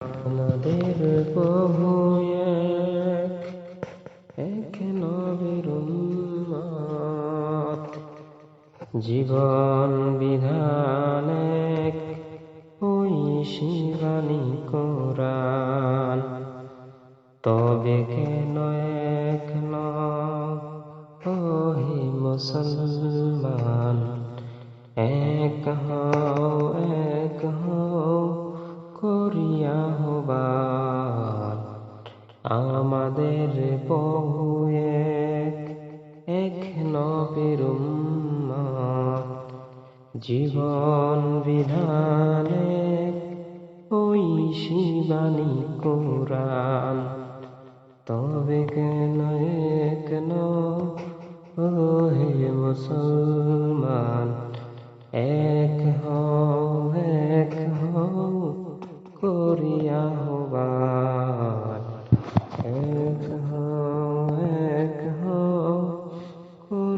আমাদের প্রভু এক এক নবীর জীবন বিধান এক, ওই শিবানী কোরআন। তবে কেন এক ওহে মুসলমান? এক হও আমাদের বহু এক এক নবীর জীবন বিধানে ওই শিবানী কোরআন। তবে কেন কেন হে মুসলমান?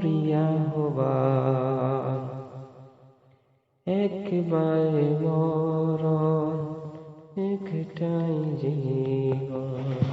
করিয়া হবান একবারে মরণ একটাই জীবন।